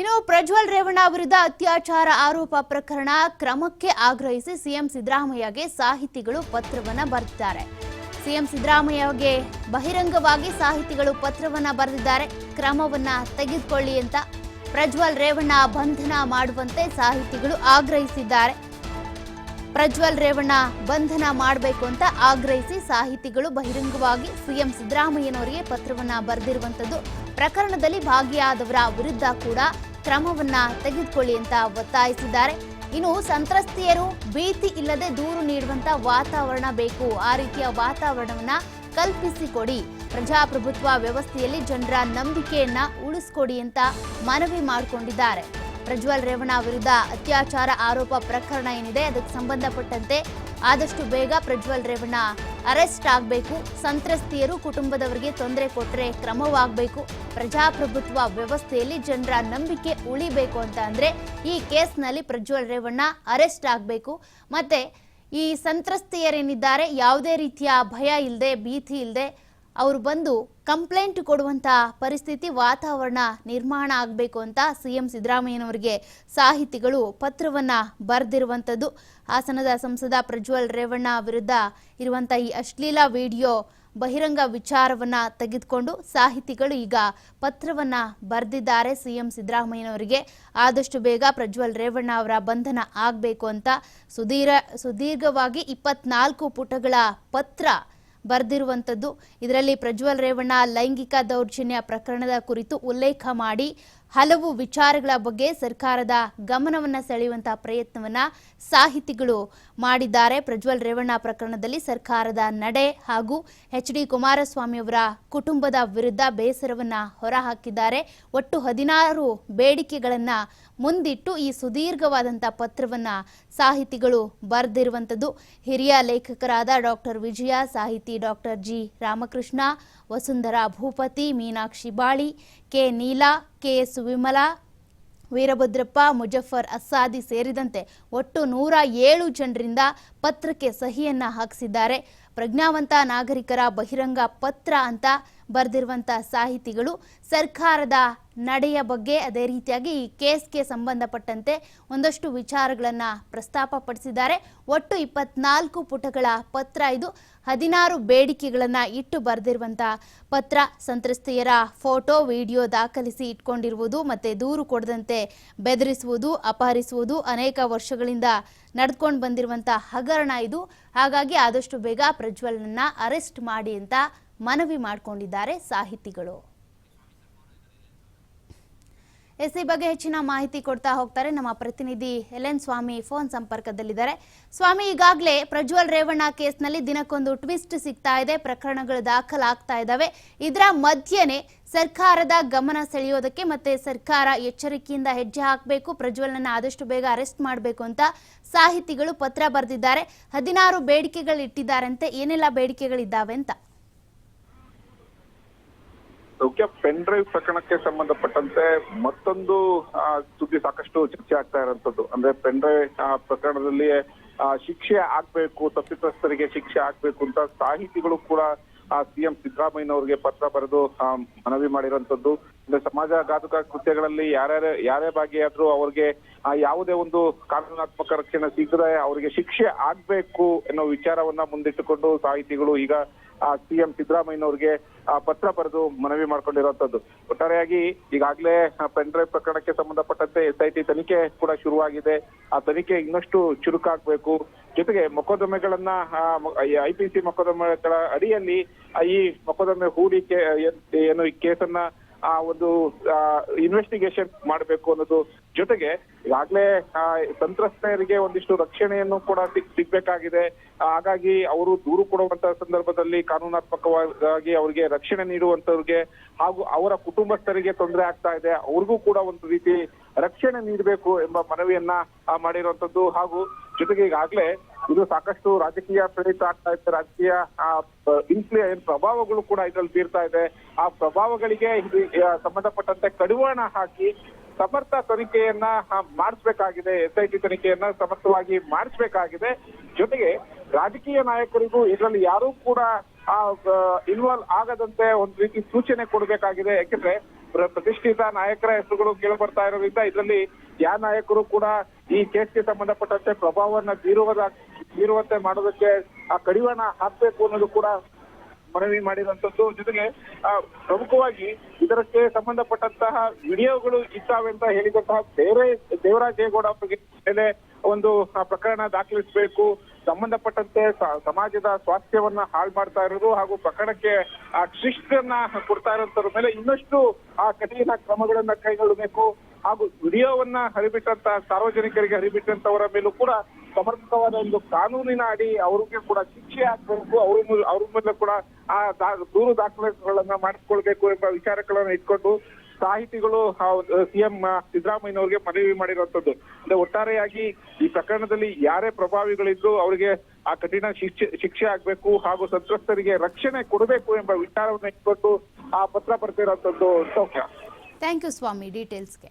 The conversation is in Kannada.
ಇನ್ನು ಪ್ರಜ್ವಲ್ ರೇವಣ್ಣ ವಿರುದ್ಧ ಅತ್ಯಾಚಾರ ಆರೋಪ ಪ್ರಕರಣ ಕ್ರಮಕ್ಕೆ ಆಗ್ರಹಿಸಿ ಸಿಎಂ ಸಿದ್ದರಾಮಯ್ಯಗೆ ಸಾಹಿತಿಗಳು ಪತ್ರವನ್ನ ಬರೆದಿದ್ದಾರೆ. ಸಿಎಂ ಸಿದ್ದರಾಮಯ್ಯಗೆ ಬಹಿರಂಗವಾಗಿ ಸಾಹಿತಿಗಳು ಪತ್ರವನ್ನ ಬರೆದಿದ್ದಾರೆ. ಕ್ರಮವನ್ನ ತೆಗೆದುಕೊಳ್ಳಿ ಅಂತ ಪ್ರಜ್ವಲ್ ರೇವಣ್ಣ ಬಂಧನ ಮಾಡುವಂತೆ ಸಾಹಿತಿಗಳು ಆಗ್ರಹಿಸಿದ್ದಾರೆ. ಪ್ರಜ್ವಲ್ ರೇವಣ್ಣ ಬಂಧನ ಮಾಡಬೇಕು ಅಂತ ಆಗ್ರಹಿಸಿ ಸಾಹಿತಿಗಳು ಬಹಿರಂಗವಾಗಿ ಸಿಎಂ ಸಿದ್ದರಾಮಯ್ಯನವರಿಗೆ ಪತ್ರವನ್ನ ಬರೆದಿರುವಂತದ್ದು ಪ್ರಕರಣದಲ್ಲಿ ಭಾಗಿಯಾದವರ ವಿರುದ್ಧ ಕೂಡ ಕ್ರಮವನ್ನ ತೆಗೆದುಕೊಳ್ಳಿ ಅಂತ ಒತ್ತಾಯಿಸಿದ್ದಾರೆ. ಇನ್ನು ಸಂತ್ರಸ್ತೆಯರು ಭೀತಿ ಇಲ್ಲದೆ ದೂರು ನೀಡುವಂತ ವಾತಾವರಣ ಬೇಕು. ಆ ರೀತಿಯ ವಾತಾವರಣವನ್ನ ಕಲ್ಪಿಸಿಕೊಡಿ. ಪ್ರಜಾಪ್ರಭುತ್ವ ವ್ಯವಸ್ಥೆಯಲ್ಲಿ ಜನರ ನಂಬಿಕೆಯನ್ನ ಉಳಿಸ್ಕೊಡಿ ಅಂತ ಮನವಿ ಮಾಡಿಕೊಂಡಿದ್ದಾರೆ. ಪ್ರಜ್ವಲ್ ರೇವಣ್ಣ ವಿರುದ್ಧ ಅತ್ಯಾಚಾರ ಆರೋಪ ಪ್ರಕರಣ ಏನಿದೆ, ಅದಕ್ಕೆ ಸಂಬಂಧಪಟ್ಟಂತೆ ಆದಷ್ಟು ಬೇಗ ಪ್ರಜ್ವಲ್ ರೇವಣ್ಣ ಅರೆಸ್ಟ್ ಆಗಬೇಕು. ಸಂತ್ರಸ್ತೆಯರು ಕುಟುಂಬದವರಿಗೆ ತೊಂದರೆ ಕೊಟ್ಟರೆ ಕ್ರಮವಾಗಬೇಕು. ಪ್ರಜಾಪ್ರಭುತ್ವ ವ್ಯವಸ್ಥೆಯಲ್ಲಿ ಜನರ ನಂಬಿಕೆ ಉಳಿಬೇಕು ಅಂತ ಅಂದರೆ ಈ ಕೇಸ್ನಲ್ಲಿ ಪ್ರಜ್ವಲ್ ರೇವಣ್ಣ ಅರೆಸ್ಟ್ ಆಗಬೇಕು. ಮತ್ತು ಈ ಸಂತ್ರಸ್ತೆಯರೇನಿದ್ದಾರೆ, ಯಾವುದೇ ರೀತಿಯ ಭಯ ಇಲ್ಲದೆ ಭೀತಿ ಇಲ್ಲದೆ ಅವರು ಬಂದು ಕಂಪ್ಲೇಂಟ್ ಕೊಡುವಂತ ಪರಿಸ್ಥಿತಿ ವಾತಾವರಣ ನಿರ್ಮಾಣ ಆಗಬೇಕು ಅಂತ ಸಿಎಂ ಸಿದ್ದರಾಮಯ್ಯನವರಿಗೆ ಸಾಹಿತಿಗಳು ಪತ್ರವನ್ನ ಬರೆದಿರುವಂಥದ್ದು ಹಾಸನದ ಸಂಸದ ಪ್ರಜ್ವಲ್ ರೇವಣ್ಣ ವಿರುದ್ಧ ಇರುವಂತ ಈ ಅಶ್ಲೀಲ ವಿಡಿಯೋ ಬಹಿರಂಗ ವಿಚಾರವನ್ನ ತೆಗೆದುಕೊಂಡು ಸಾಹಿತಿಗಳು ಈಗ ಪತ್ರವನ್ನ ಬರೆದಿದ್ದಾರೆ ಸಿಎಂ ಸಿದ್ದರಾಮಯ್ಯನವರಿಗೆ. ಆದಷ್ಟು ಬೇಗ ಪ್ರಜ್ವಲ್ ರೇವಣ್ಣ ಅವರ ಬಂಧನ ಆಗಬೇಕು ಅಂತ ಸುದೀರ ಸುದೀರ್ಘವಾಗಿ ಇಪ್ಪತ್ನಾಲ್ಕು ಪುಟಗಳ ಪತ್ರ ಬರೆದಿರುವಂಥದ್ದು. ಇದರಲ್ಲಿ ಪ್ರಜ್ವಲ್ ರೇವಣ್ಣ ಲೈಂಗಿಕ ದೌರ್ಜನ್ಯ ಪ್ರಕರಣದ ಕುರಿತು ಉಲ್ಲೇಖ ಮಾಡಿ ಹಲವು ವಿಚಾರಗಳ ಬಗ್ಗೆ ಸರ್ಕಾರದ ಗಮನವನ್ನು ಸೆಳೆಯುವಂತಹ ಪ್ರಯತ್ನವನ್ನ ಸಾಹಿತಿಗಳು ಮಾಡಿದ್ದಾರೆ. ಪ್ರಜ್ವಲ್ ರೇವಣ್ಣ ಪ್ರಕರಣದಲ್ಲಿ ಸರ್ಕಾರದ ನಡೆ ಹಾಗೂ ಎಚ್ ಡಿ ಕುಮಾರಸ್ವಾಮಿ ಅವರ ಕುಟುಂಬದ ವಿರುದ್ಧ ಬೇಸರವನ್ನ ಹೊರಹಾಕಿದ್ದಾರೆ. ಒಟ್ಟು ಹದಿನಾರು ಬೇಡಿಕೆಗಳನ್ನ ಮುಂದಿಟ್ಟು ಈ ಸುದೀರ್ಘವಾದಂಥ ಪತ್ರವನ್ನ ಸಾಹಿತಿಗಳು ಬರೆದಿರುವಂಥದ್ದು ಹಿರಿಯ ಲೇಖಕರಾದ ಡಾಕ್ಟರ್ ವಿಜಯ, ಸಾಹಿತಿ doctor G. Ramakrishna, Vasundhara Bhupathi, Meenakshi Bali, K. Neela, K. S Vimala Veerabhadrappa Muzaffar Assadi ಸೇರಿದಂತೆ ಒಟ್ಟು ನೂರ ಏಳು ಜನರಿಂದ ಪತ್ರಕ್ಕೆ ಸಹಿಯನ್ನ ಹಾಕಿಸಿದ್ದಾರೆ. ಪ್ರಜ್ಞಾವಂತ ನಾಗರಿಕರ ಬಹಿರಂಗ ಪತ್ರ ಅಂತ ಬರೆದಿರುವಂಥ ಸಾಹಿತಿಗಳು ಸರ್ಕಾರದ ನಡೆಯ ಬಗ್ಗೆ ಅದೇ ರೀತಿಯಾಗಿ ಈ ಕೇಸ್ಗೆ ಸಂಬಂಧಪಟ್ಟಂತೆ ಒಂದಷ್ಟು ವಿಚಾರಗಳನ್ನು ಪ್ರಸ್ತಾಪಪಡಿಸಿದ್ದಾರೆ ಒಟ್ಟು ಇಪ್ಪತ್ನಾಲ್ಕು ಪುಟಗಳ ಪತ್ರ ಇದು. ಹದಿನಾರು ಬೇಡಿಕೆಗಳನ್ನು ಇಟ್ಟು ಬರೆದಿರುವಂಥ ಪತ್ರ. ಸಂತ್ರಸ್ತೆಯರ ಫೋಟೋ, ವಿಡಿಯೋ ದಾಖಲಿಸಿ ಇಟ್ಕೊಂಡಿರುವುದು ಮತ್ತು ದೂರು ಕೊಡದಂತೆ ಬೆದರಿಸುವುದು, ಅಪಹರಿಸುವುದು ಅನೇಕ ವರ್ಷಗಳಿಂದ ನಡ್ಕೊಂಡು ಬಂದಿರುವಂಥ ಹಗರಣ ಇದು. ಹಾಗಾಗಿ ಆದಷ್ಟು ಬೇಗ ಪ್ರಜ್ವಲ್ನನ್ನ ಅರೆಸ್ಟ್ ಮಾಡಿ ಅಂತ ಮನವಿ ಮಾಡಿಕೊಂಡಿದ್ದಾರೆ ಸಾಹಿತಿಗಳು. ಎಸ್ ಈ ಬಗ್ಗೆ ಹೆಚ್ಚಿನ ಮಾಹಿತಿ ಕೊಡ್ತಾ ಹೋಗ್ತಾರೆ ನಮ್ಮ ಪ್ರತಿನಿಧಿ ಎಲೆನ್ ಸ್ವಾಮಿ ಫೋನ್ ಸಂಪರ್ಕದಲ್ಲಿದ್ದಾರೆ. ಸ್ವಾಮಿ, ಈಗಾಗಲೇ ಪ್ರಜ್ವಲ್ ರೇವಣ್ಣ ಕೇಸ್ನಲ್ಲಿ ದಿನಕ್ಕೊಂದು ಟ್ವಿಸ್ಟ್ ಸಿಗ್ತಾ ಇದೆ. ಪ್ರಕರಣಗಳು ದಾಖಲಾಗ್ತಾ ಇದ್ದಾವೆ. ಇದರ ಮಧ್ಯೆನೆ ಸರ್ಕಾರದ ಗಮನ ಸೆಳೆಯೋದಕ್ಕೆ ಮತ್ತೆ ಸರ್ಕಾರ ಎಚ್ಚರಿಕೆಯಿಂದ ಹೆಜ್ಜೆ ಹಾಕಬೇಕು ಪ್ರಜ್ವಲನ ಆದಷ್ಟು ಬೇಗ ಅರೆಸ್ಟ್ ಮಾಡಬೇಕು ಅಂತ ಸಾಹಿತಿಗಳು ಪತ್ರ ಬರೆದಿದ್ದಾರೆ. ಹದಿನಾರು ಬೇಡಿಕೆಗಳು ಇಟ್ಟಿದ್ದಾರಂತೆ, ಏನೆಲ್ಲ ಬೇಡಿಕೆಗಳಿದ್ದಾವೆ ಅಂತ? ಪೆನ್ ಡ್ರೈವ್ ಪ್ರಕರಣಕ್ಕೆ ಸಂಬಂಧಪಟ್ಟಂತೆ ಮತ್ತೊಂದು ಸುದ್ದಿ ಸಾಕಷ್ಟು ಚರ್ಚೆ ಆಗ್ತಾ ಇರುವಂತದ್ದು ಅಂದ್ರೆ ಪೆನ್ ಡ್ರೈವ್ ಪ್ರಕರಣದಲ್ಲಿ ಶಿಕ್ಷೆ ಆಗ್ಬೇಕು, ತಪ್ಪಿತಸ್ಥರಿಗೆ ಶಿಕ್ಷೆ ಆಗ್ಬೇಕು ಅಂತ ಸಾಹಿತಿಗಳು ಕೂಡ ಸಿಎಂ ಸಿದ್ದರಾಮಯ್ಯನವರಿಗೆ ಪತ್ರ ಬರೆದು ಆ, ಮನವಿ ಮಾಡಿರುವಂತದ್ದು ಸಮಾಜ ಘಾತುಕ ಕೃತ್ಯಗಳಲ್ಲಿ ಯಾರ್ಯಾರ ಯಾರೇ ಭಾಗಿಯಾದ್ರೂ ಅವರಿಗೆ ಆ, ಯಾವುದೇ ಒಂದು ಕಾನೂನಾತ್ಮಕ ರಕ್ಷಣೆ ಸಿಗದೆ ಅವರಿಗೆ ಶಿಕ್ಷೆ ಆಗ್ಬೇಕು ಅನ್ನೋ ವಿಚಾರವನ್ನ ಮುಂದಿಟ್ಟುಕೊಂಡು ಸಾಹಿತಿಗಳು ಈಗ ಆ ಸಿಎಂ ಸಿದ್ದರಾಮಯ್ಯನವರಿಗೆ ಆ, ಪತ್ರ ಬರೆದು ಮನವಿ ಮಾಡ್ಕೊಂಡಿರುವಂತದ್ದು ಒಟ್ಟಾರೆಯಾಗಿ ಈಗಾಗಲೇ ಪೆನ್ ಡ್ರೈವ್ ಪ್ರಕರಣಕ್ಕೆ ಸಂಬಂಧಪಟ್ಟಂತೆ ಎಸ್ ಐ ಟಿ ತನಿಖೆ ಕೂಡ ಶುರುವಾಗಿದೆ. ಆ ತನಿಖೆ ಇನ್ನಷ್ಟು ಚುರುಕಾಗಬೇಕು. ಜೊತೆಗೆ ಮೊಕದ್ದಮೆಗಳನ್ನ ಐ ಪಿ ಸಿ ಮೊಕದ್ದಮೆಗಳ ಅಡಿಯಲ್ಲಿ ಈ ಮೊಕದ್ದಮೆ ಹೂಡಿಕೆ ಏನು ಈ ಕೇಸನ್ನ, ಆ, ಒಂದು ಇನ್ವೆಸ್ಟಿಗೇಷನ್ ಮಾಡಬೇಕು ಅನ್ನೋದು ಜೊತೆಗೆ ಈಗಾಗಲೇ ಸಂತ್ರಸ್ತೆಯರಿಗೆ ಒಂದಿಷ್ಟು ರಕ್ಷಣೆಯನ್ನು ಕೂಡ ಸಿಗ್- ಸಿಗ್ಬೇಕಾಗಿದೆ. ಹಾಗಾಗಿ ಅವರು ದೂರು ಕೊಡುವಂತ ಸಂದರ್ಭದಲ್ಲಿ ಕಾನೂನಾತ್ಮಕವಾಗಿ ಅವರಿಗೆ ರಕ್ಷಣೆ ನೀಡುವಂತವ್ರಿಗೆ ಹಾಗೂ ಅವರ ಕುಟುಂಬಸ್ಥರಿಗೆ ತೊಂದರೆ ಆಗ್ತಾ ಇದೆ. ಅವ್ರಿಗೂ ಕೂಡ ಒಂದು ರೀತಿ ರಕ್ಷಣೆ ನೀಡಬೇಕು ಎಂಬ ಮನವಿಯನ್ನ ಮಾಡಿರುವಂತದ್ದು ಹಾಗೂ ಜೊತೆಗೆ ಈಗಾಗಲೇ ಇದು ಸಾಕಷ್ಟು ರಾಜಕೀಯ ಪ್ರೇರಿತ ಆಗ್ತಾ ಇದೆ ರಾಜಕೀಯ ಇನ್ಫ್ಲೂ ಪ್ರಭಾವಗಳು ಕೂಡ ಇದ್ರಲ್ಲಿ ಬೀರ್ತಾ ಇದೆ. ಆ ಪ್ರಭಾವಗಳಿಗೆ ಸಂಬಂಧಪಟ್ಟಂತೆ ಕಡಿವಾಣ ಹಾಕಿ ಸಮರ್ಥ ತನಿಖೆಯನ್ನ ಮಾಡಿಸ್ಬೇಕಾಗಿದೆ, ಎಸ್ ಐ ಟಿ ತನಿಖೆಯನ್ನ ಸಮರ್ಥವಾಗಿ ಮಾಡಿಸ್ಬೇಕಾಗಿದೆ. ಜೊತೆಗೆ ರಾಜಕೀಯ ನಾಯಕರಿಗೂ ಇದರಲ್ಲಿ ಯಾರೂ ಕೂಡ ಇನ್ವಾಲ್ವ್ ಆಗದಂತೆ ಒಂದು ರೀತಿ ಸೂಚನೆ ಕೊಡಬೇಕಾಗಿದೆ. ಯಾಕೆಂದ್ರೆ ಪ್ರ- ಪ್ರತಿಷ್ಠಿತ ನಾಯಕರ ಹೆಸರುಗಳು ಕೇಳಿ ಬರ್ತಾ ಇರೋದ್ರಿಂದ ಇದರಲ್ಲಿ ಯಾವ ನಾಯಕರು ಕೂಡ ಈ ಕೇಸ್ಗೆ ಸಂಬಂಧಪಟ್ಟಂತೆ ಪ್ರಭಾವವನ್ನ ಬೀರುವುದ, ಬೀರುವಂತೆ ಮಾಡೋದಕ್ಕೆ ಆ ಕಡಿವಾಣ ಹಾಕ್ಬೇಕು ಅನ್ನೋದು ಕೂಡ ಮನವಿ ಮಾಡಿರುವಂತದ್ದು ಜೊತೆಗೆ ಪ್ರಮುಖವಾಗಿ ಇದಕ್ಕೆ ಸಂಬಂಧಪಟ್ಟಂತಹ ವಿಡಿಯೋಗಳು ಇದ್ದಾವೆ ಅಂತ ಹೇಳಿದಂತಹ ಬೇರೆ ದೇವರಾಜ್ ಜೇಗೌಡ ಮೇಲೆ ಒಂದು ಪ್ರಕರಣ ದಾಖಲಿಸಬೇಕು. ಸಂಬಂಧಪಟ್ಟಂತೆ ಸಮಾಜದ ಸ್ವಾಸ್ಥ್ಯವನ್ನ ಹಾಳು ಮಾಡ್ತಾ ಇರೋದು ಹಾಗೂ ಪ್ರಕರಣಕ್ಕೆ ಶಿಸ್ತನ್ನ ಕೊಡ್ತಾ ಇರೋದ್ರ ಮೇಲೆ ಇನ್ನಷ್ಟು, ಆ, ಕಠಿಣ ಕ್ರಮಗಳನ್ನ ಕೈಗೊಳ್ಳಬೇಕು. ಹಾಗೂ ವಿಡಿಯೋವನ್ನ ಹರಿಬಿಟ್ಟಂತ ಸಾರ್ವಜನಿಕರಿಗೆ ಹರಿಬಿಟ್ಟಂತವರ ಮೇಲೂ ಕೂಡ ಸಮರ್ಪಕವಾದ ಒಂದು ಕಾನೂನಿನ ಅಡಿ ಅವ್ರಿಗೆ ಕೂಡ ಶಿಕ್ಷೆ ಆಗ್ಬೇಕು, ಅವ್ರ ಅವ್ರ ಮೇಲೆ ಕೂಡ ಆ ದೂರು ದಾಖಲೆಗಳನ್ನ ಮಾಡಿಸ್ಕೊಳ್ಬೇಕು ಎಂಬ ವಿಚಾರಗಳನ್ನ ಇಟ್ಕೊಂಡು ಸಾಹಿತಿಗಳು ಸಿಎಂ ಸಿದ್ದರಾಮಯ್ಯನವರಿಗೆ ಮನವಿ ಮಾಡಿರುವಂತದ್ದು ಅಂದ್ರೆ ಒಟ್ಟಾರೆಯಾಗಿ ಈ ಪ್ರಕರಣದಲ್ಲಿ ಯಾರೇ ಪ್ರಭಾವಿಗಳಿದ್ರು ಅವರಿಗೆ ಆ ಕಠಿಣ ಶಿಕ್ಷೆ ಶಿಕ್ಷೆ ಆಗ್ಬೇಕು ಹಾಗೂ ಸಂತ್ರಸ್ತರಿಗೆ ರಕ್ಷಣೆ ಕೊಡಬೇಕು ಎಂಬ ವಿಚಾರವನ್ನು ಇಟ್ಕೊಂಡು ಆ ಪತ್ರ ಬರ್ತಿರೋಂಥದ್ದು ಸೌಖ್ಯ. Thank you Swami ಡೀಟೇಲ್ಸ್ಗೆ